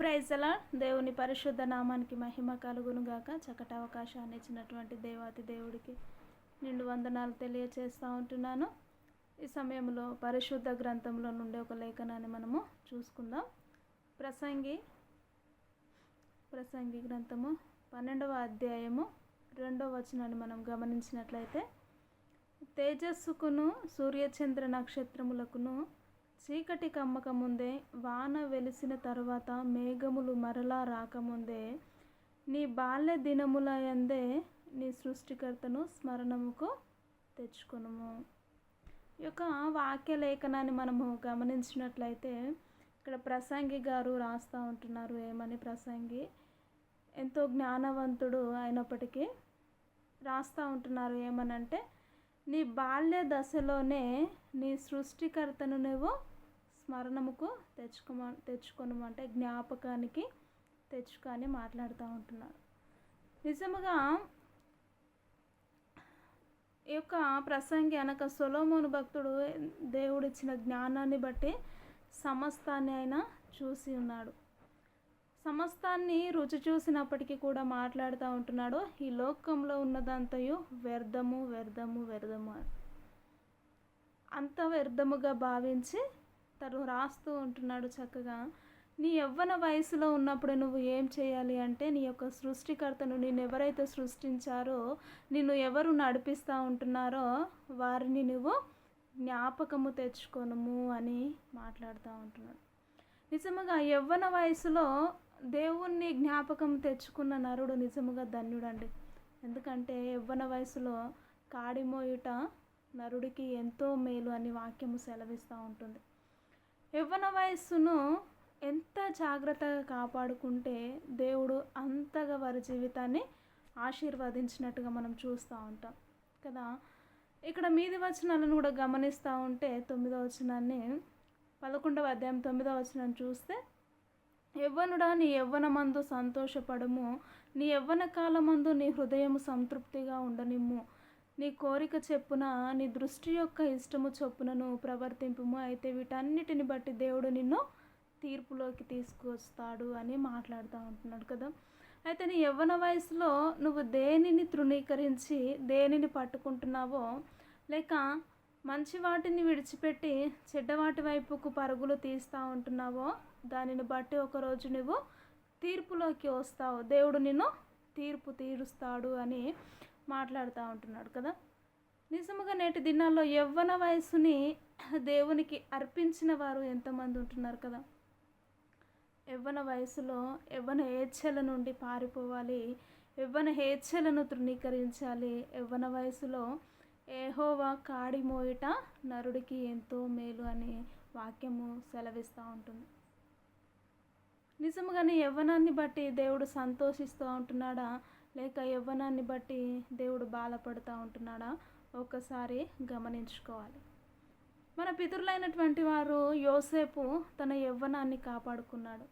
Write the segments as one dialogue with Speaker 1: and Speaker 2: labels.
Speaker 1: ప్రైజలా దేవుని పరిశుద్ధ నామానికి మహిమ కలుగును గాక. చక్కటి అవకాశాన్ని ఇచ్చినటువంటి దేవాతి దేవుడికి నిండు వందనాలు తెలియచేస్తూ ఉంటున్నాను. ఈ సమయంలో పరిశుద్ధ గ్రంథంలో నుండి ఒక లేఖనాన్ని మనము చూసుకుందాం. ప్రసంగి ప్రసంగి గ్రంథము పన్నెండవ అధ్యాయము రెండవ వచనాన్ని మనం గమనించినట్లయితే తేజస్సుకును సూర్యచంద్ర నక్షత్రములకును చీకటి కమ్మక ముందే వాన వెలిసిన తరువాత మేఘములు మరలా రాకముందే నీ బాల్య దినములయందే నీ సృష్టికర్తను స్మరణముకు తెచ్చుకొనుము. ఈ యొక్క వాక్య లేఖనాన్ని మనము గమనించినట్లయితే ఇక్కడ ప్రసంగి గారు రాస్తూ ఉంటున్నారు. ఏమని ప్రసంగి? ఎంతో జ్ఞానవంతుడు అయినప్పటికీ రాస్తూ ఉంటున్నారు. ఏమనంటే నీ బాల్య దశలోనే నీ సృష్టికర్తను నువ్వు స్మరణముకు తెచ్చుకోమ తెచ్చుకొనమంటే జ్ఞాపకానికి తెచ్చుకొని మాట్లాడుతూ ఉంటున్నారు నిజముగా ఈ యొక్క ప్రసంగి అనక సొలోమోను భక్తుడు దేవుడిచ్చిన జ్ఞానాన్ని బట్టి సమస్తాన్ని ఆయన చూసి ఉన్నాడు. సమస్తాన్ని రుచి చూసినప్పటికీ కూడా మాట్లాడుతూ ఉంటున్నాడు. ఈ లోకంలో ఉన్నదంతయు వ్యర్థము వ్యర్థము వ్యర్థము అని. అంత వ్యర్థముగా భావించి తను రాస్తూ ఉంటున్నాడు చక్కగా. నీ యవ్వన వయసులో ఉన్నప్పుడు నువ్వు ఏం చేయాలి అంటే నీ యొక్క సృష్టికర్తను నేను ఎవరైతే సృష్టించారో నిన్ను ఎవరు నడిపిస్తూ ఉంటున్నారో వారిని నువ్వు జ్ఞాపకము తెచ్చుకొనుము అని మాట్లాడుతూ ఉంటున్నాడు. నిజముగా యవ్వన వయసులో దేవుణ్ణి జ్ఞాపకం తెచ్చుకున్న నరుడు నిజముగా ధన్యుడండి. ఎందుకంటే యవ్వన వయసులో కాడిమోయుట నరుడికి ఎంతో మేలు అని వాక్యము సెలవిస్తూ ఉంటుంది. యవ్వన వయస్సును ఎంత జాగ్రత్తగా కాపాడుకుంటే దేవుడు అంతగా వారి జీవితాన్ని ఆశీర్వదించినట్టుగా మనం చూస్తూ ఉంటాం. కదా? ఇక్కడ మీది వచనాలను కూడా గమనిస్తూ ఉంటే తొమ్మిదో వచనాన్ని పదకొండవ అధ్యాయం తొమ్మిదో వచనాన్ని చూస్తే యవ్వనుడా నీ యవ్వనమందు సంతోషపడము నీ యవ్వన కాలమందు నీ హృదయము సంతృప్తిగా ఉండనిమ్ము. నీ కోరిక చెప్పున నీ దృష్టి యొక్క ఇష్టము చొప్పునను ప్రవర్తింపుము. అయితే వీటన్నిటిని బట్టి దేవుడు నిన్ను తీర్పులోకి తీసుకొస్తాడు అని మాట్లాడుతూ ఉంటున్నాడు కదా. అయితే నీ యవ్వన వయసులో నువ్వు దేనిని తృణీకరించి దేనిని పట్టుకుంటున్నావో లేక మంచి వాటిని విడిచిపెట్టి చెడ్డవాటి వైపుకు పరుగులు తీస్తూ ఉంటున్నావో దానిని బట్టి ఒకరోజు నువ్వు తీర్పులోకి వస్తావు. దేవుడు నిన్ను తీర్పు తీరుస్తాడు అని మాట్లాడుతూ ఉంటున్నాడు కదా. నిజముగా నేటి దినాల్లో యవ్వన వయసుని దేవునికి అర్పించిన వారు ఎంతమంది ఉంటున్నారు కదా. యవ్వన వయసులో యవ్వన హేచ్ఛల నుండి పారిపోవాలి. యవ్వన హేచ్ఛలను తృణీకరించాలి. యవ్వన వయసులో ఏహోవా కాడిమోయిట నరుడికి ఎంతో మేలు అని వాక్యము సెలవిస్తూ ఉంటుంది. నిజముగానే యవ్వనాన్ని బట్టి దేవుడు సంతోషిస్తూ ఉంటున్నాడా? లేక యవ్వనాన్ని బట్టి దేవుడు బాధపడుతూ ఉంటున్నాడా? ఒక్కసారి గమనించుకోవాలి. మన పితరులైనటువంటి వారు యోసేపు తన యవ్వనాన్ని కాపాడుకున్నాడు.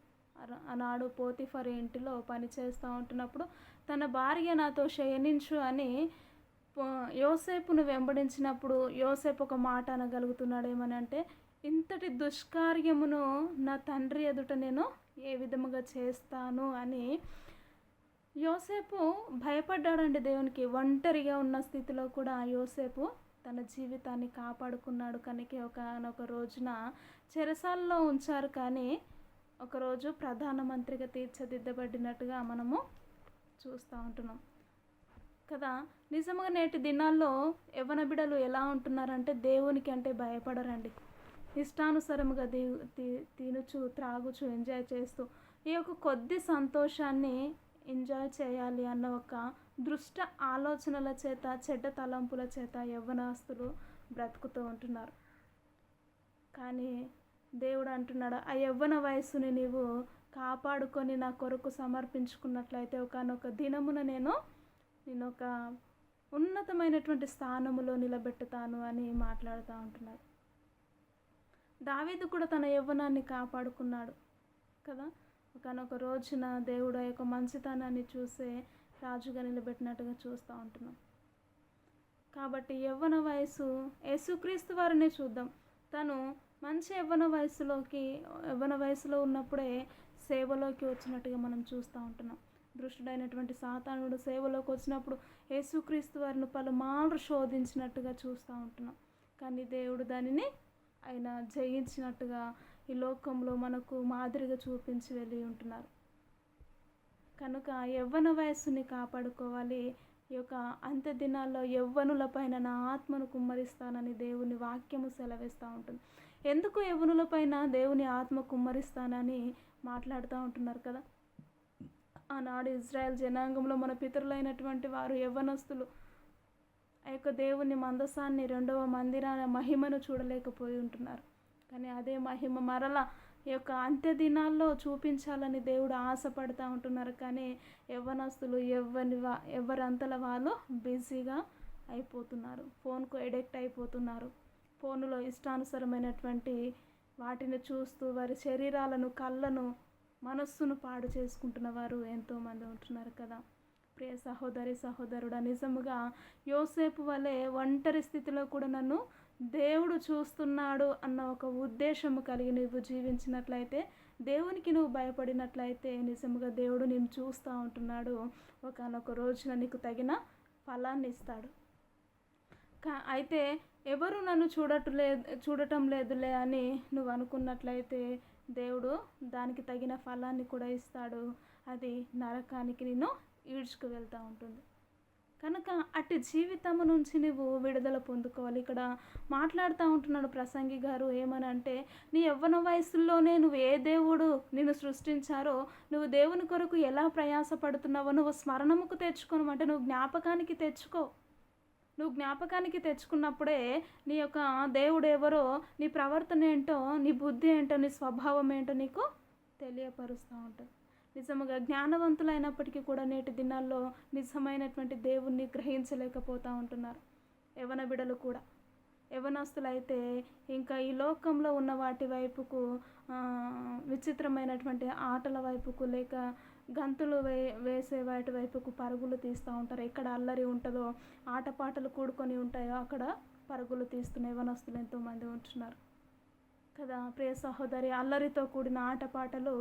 Speaker 1: ఆనాడు పోతిఫర్ ఇంటిలో పని చేస్తూ ఉంటున్నప్పుడు తన భార్య నాతో శయనించు అని యోసేపును వెంబడించినప్పుడు యోసేపు ఒక మాట అనగలుగుతున్నాడేమని అంటే ఇంతటి దుష్కార్యమును నా తండ్రి ఎదుట నేను ఏ విధముగా చేస్తాను? అని యోసేపు భయపడ్డాడండి దేవునికి. ఒంటరిగా ఉన్న స్థితిలో కూడా యోసేపు తన జీవితాన్ని కాపాడుకున్నాడు. కనుక ఒకనొక రోజున చెరసాల్లో ఉంచారు. కానీ ఒకరోజు ప్రధానమంత్రిగా తీర్చిదిద్దబడినట్టుగా మనము చూస్తూ ఉంటున్నాం. కదా నిజంగా నేటి దినాల్లో యవన బిడలు ఎలా ఉంటున్నారంటే దేవునికి అంటే భయపడరండి. ఇష్టానుసారముగా ది తినుచు త్రాగుచు ఎంజాయ్ చేస్తూ ఈ యొక్క కొద్ది సంతోషాన్ని ఎంజాయ్ చేయాలి అన్న ఒక దృష్ట ఆలోచనల చేత చెడ్డ తలంపుల చేత యవ్వనాస్తులు బ్రతుకుతూ ఉంటున్నారు. కానీ దేవుడు అంటున్నాడు ఆ యవ్వన వయస్సుని నీవు కాపాడుకొని నా కొరకు సమర్పించుకున్నట్లయితే ఒకనొక దినమున నేను నేను ఒక ఉన్నతమైనటువంటి స్థానములో నిలబెట్టుతాను అని మాట్లాడుతూ ఉంటున్నాడు. దావేది కూడా తన యవ్వనాన్ని కాపాడుకున్నాడు కదా? ఒకనొక రోజున దేవుడు యొక్క మంచితనాన్ని చూసే రాజుగా నిలబెట్టినట్టుగా చూస్తూ ఉంటున్నాం. కాబట్టి యవ్వన వయసు యేసుక్రీస్తు వారిని చూద్దాం. తను మంచి యవ్వన వయసులోకి యవ్వన వయసులో ఉన్నప్పుడే సేవలోకి వచ్చినట్టుగా మనం చూస్తూ ఉంటున్నాం. దృష్టుడైనటువంటి సాతానుడు సేవలోకి వచ్చినప్పుడు యేసుక్రీస్తు వారిని పలుమార్లు శోధించినట్టుగా చూస్తూ ఉంటున్నాం. కానీ దేవుడు దానిని ఆయన జయించినట్టుగా ఈ లోకంలో మనకు మాదిరిగా చూపించి వెళ్ళి ఉంటున్నారు. కనుక యవ్వన వయస్సుని కాపాడుకోవాలి. ఈ యొక్క అంత్య దినాల్లో యవ్వనులపైన నా ఆత్మను కుమ్మరిస్తానని దేవుని వాక్యము సెలవిస్తూ ఉంటుంది. ఎందుకు యవ్వనులపైన దేవుని ఆత్మ కుమ్మరిస్తానని మాట్లాడుతూ ఉంటున్నారు కదా? ఆనాడు ఇజ్రాయెల్ జనాంగంలో మన పితరులైనటువంటి వారు యవ్వనస్తులు. ఆ యొక్క దేవుని మందసాన్ని రెండవ మందిరాల మహిమను చూడలేకపోయి ఉంటున్నారు. కానీ అదే మహిమ మరల ఈ యొక్క అంత్య దినాల్లో చూపించాలని దేవుడు ఆశపడుతూ ఉంటున్నారు. కానీ యవ్వనస్తులు ఎవరి వా ఎవరంతల వాళ్ళు బిజీగా అయిపోతున్నారు. ఫోన్కు ఎడిక్ట్ అయిపోతున్నారు. ఫోన్లో ఇష్టానుసరమైనటువంటి వాటిని చూస్తూ వారి శరీరాలను కళ్ళను మనస్సును పాడు చేసుకుంటున్న వారు ఎంతోమంది ఉంటున్నారు కదా. ప్రియ సహోదరి సహోదరుడా నిజముగా యోసేపు వలె ఒంటరి స్థితిలో కూడా నన్ను దేవుడు చూస్తున్నాడు అన్న ఒక ఉద్దేశము కలిగి నువ్వు జీవించినట్లయితే దేవునికి నువ్వు భయపడినట్లయితే నిజముగా దేవుడు నేను చూస్తూ ఉంటున్నాడు. ఒకనొక రోజున నీకు తగిన ఫలాన్ని ఇస్తాడు. కా అయితే ఎవరు నన్ను చూడట్లే చూడటం లేదులే అని నువ్వు అనుకున్నట్లయితే దేవుడు దానికి తగిన ఫలాన్ని కూడా ఇస్తాడు. అది నరకానికి నేను ఈడ్చుకు వెళ్తూ ఉంటుంది. కనుక అట్టి జీవితము నుంచి నువ్వు విడుదల పొందుకోవాలి. ఇక్కడ మాట్లాడుతూ ఉంటున్నాడు ప్రసంగి గారు ఏమనంటే నీ యవ్వన వయసుల్లోనే నువ్వు ఏ దేవుడు నిన్ను సృష్టించారో నువ్వు దేవుని కొరకు ఎలా ప్రయాసపడుతున్నావో నువ్వు స్మరణముకు తెచ్చుకోనమంటే నువ్వు జ్ఞాపకానికి తెచ్చుకో. నువ్వు జ్ఞాపకానికి తెచ్చుకున్నప్పుడే నీ యొక్క దేవుడు ఎవరో నీ ప్రవర్తన ఏంటో నీ బుద్ధి ఏంటో నీ స్వభావం ఏంటో నీకు తెలియపరుస్తూ ఉంటుంది. నిజముగా జ్ఞానవంతులైనప్పటికీ కూడా నేటి దినాల్లో నిజమైనటువంటి దేవుణ్ణి గ్రహించలేకపోతూ ఉంటున్నారు. యవన బిడలు కూడా. యవనస్తులైతే ఇంకా ఈ లోకంలో ఉన్న వాటి వైపుకు విచిత్రమైనటువంటి ఆటల వైపుకు లేక గంతులు వే వేసే వాటి వైపుకు పరుగులు తీస్తూ ఉంటారు. ఎక్కడ అల్లరి ఉంటుందో ఆటపాటలు కూడుకొని ఉంటాయో అక్కడ పరుగులు తీస్తున్న యవనస్తులు ఎంతోమంది ఉంటున్నారు. కదా ప్రియ సహోదరి అల్లరితో కూడిన ఆటపాటలు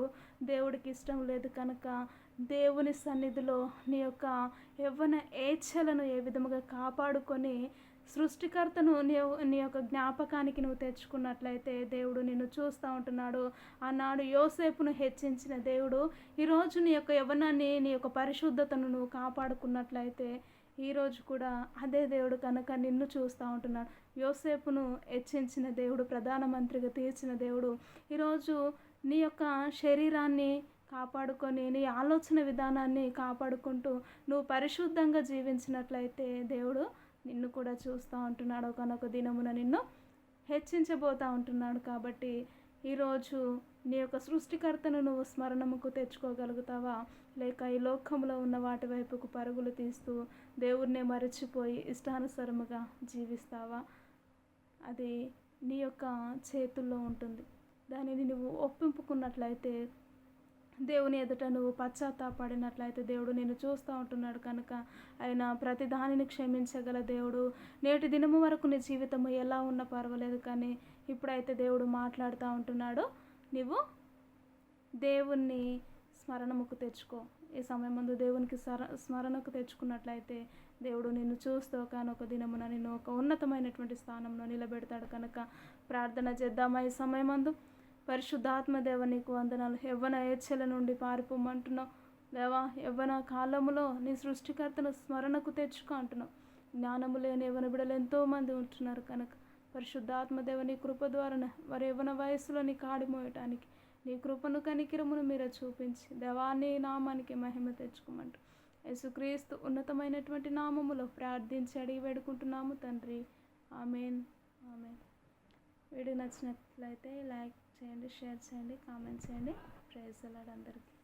Speaker 1: దేవుడికి ఇష్టం లేదు కనుక దేవుని సన్నిధిలో నీ యొక్క యవ్వన ఏచ్ఛలను ఏ విధముగా కాపాడుకొని సృష్టికర్తను నీ నీ యొక్క జ్ఞాపకానికి నువ్వు తెచ్చుకున్నట్లయితే దేవుడు నిన్ను చూస్తూ ఉంటున్నాడు. ఆనాడు యోసేపును హెచ్చించిన దేవుడు ఈరోజు నీ యొక్క యవ్వనాన్ని నీ యొక్క పరిశుద్ధతను నువ్వు కాపాడుకున్నట్లయితే ఈరోజు కూడా అదే దేవుడు కనుక నిన్ను చూస్తూ ఉంటున్నాడు. యోసేపును హెచ్చించిన దేవుడు ప్రధానమంత్రిగా తీర్చిన దేవుడు ఈరోజు నీ యొక్క శరీరాన్ని కాపాడుకొని నీ ఆలోచన విధానాన్ని కాపాడుకుంటూ నువ్వు పరిశుద్ధంగా జీవించినట్లయితే దేవుడు నిన్ను కూడా చూస్తూ ఉంటున్నాడు. ఒకనొక దినమున నిన్ను హెచ్చించబోతూ ఉంటున్నాడు కాబట్టి ఈరోజు నీ యొక్క సృష్టికర్తను నువ్వు స్మరణముకు తెచ్చుకోగలుగుతావా? లేక ఈ లోకంలో ఉన్న వాటి వైపుకు పరుగులు తీస్తూ దేవుడినే మరచిపోయి ఇష్టానుసరముగా జీవిస్తావా? అది నీ యొక్క చేతుల్లో ఉంటుంది. దానిని నువ్వు ఒప్పింపుకున్నట్లయితే దేవుని ఎదుట నువ్వు పశ్చాత్తాపడినట్లయితే దేవుడు నేను చూస్తూ ఉంటున్నాడు కనుక. ఆయన ప్రతి దానిని క్షమించగల దేవుడు. నేటి దినము వరకు నీ జీవితము ఎలా ఉన్నా పర్వాలేదు కానీ ఇప్పుడైతే దేవుడు మాట్లాడుతూ ఉంటున్నాడు. నువ్వు దేవుణ్ణి స్మరణముకు తెచ్చుకో. ఈ సమయం ముందు దేవునికి స్మర స్మరణకు తెచ్చుకున్నట్లయితే దేవుడు నిన్ను చూస్తూ కానొక దినమున నిన్ను ఒక ఉన్నతమైనటువంటి స్థానంలో నిలబెడతాడు కనుక. ప్రార్థన చేద్దామా ఈ సమయమందు పరిశుద్ధాత్మ దేవ నీకు వందనాలు. యవ్వన ఏచ్ఛల నుండి పారిపోమంటున్నావు? దేవా యవ్వన కాలములో నీ సృష్టికర్తను స్మరణకు తెచ్చుకో అంటున్నావు. జ్ఞానము లేని యవ్వన బిడలు ఎంతోమంది ఉంటున్నారు కనుక. పరిశుద్ధాత్మ దేవ నీ కృప ద్వారా వారి యవ్వన వయసులో నీ కాడిమోయటానికి నీ కృపను కనికిరమును మీరే చూపించి దేవాన్ని నామానికి మహిమ తెచ్చుకోమంటు. యేసుక్రీస్తు ఉన్నతమైనటువంటి నామములో ప్రార్థించి అడిగి వేడుకుంటున్నాము తండ్రి. ఆమెన్. ఆమెన్. వీడియో నచ్చినట్లయితే లైక్ చేయండి షేర్ చేయండి కామెంట్ చేయండి. ప్రైజ్ అలాడ్ అందరికీ.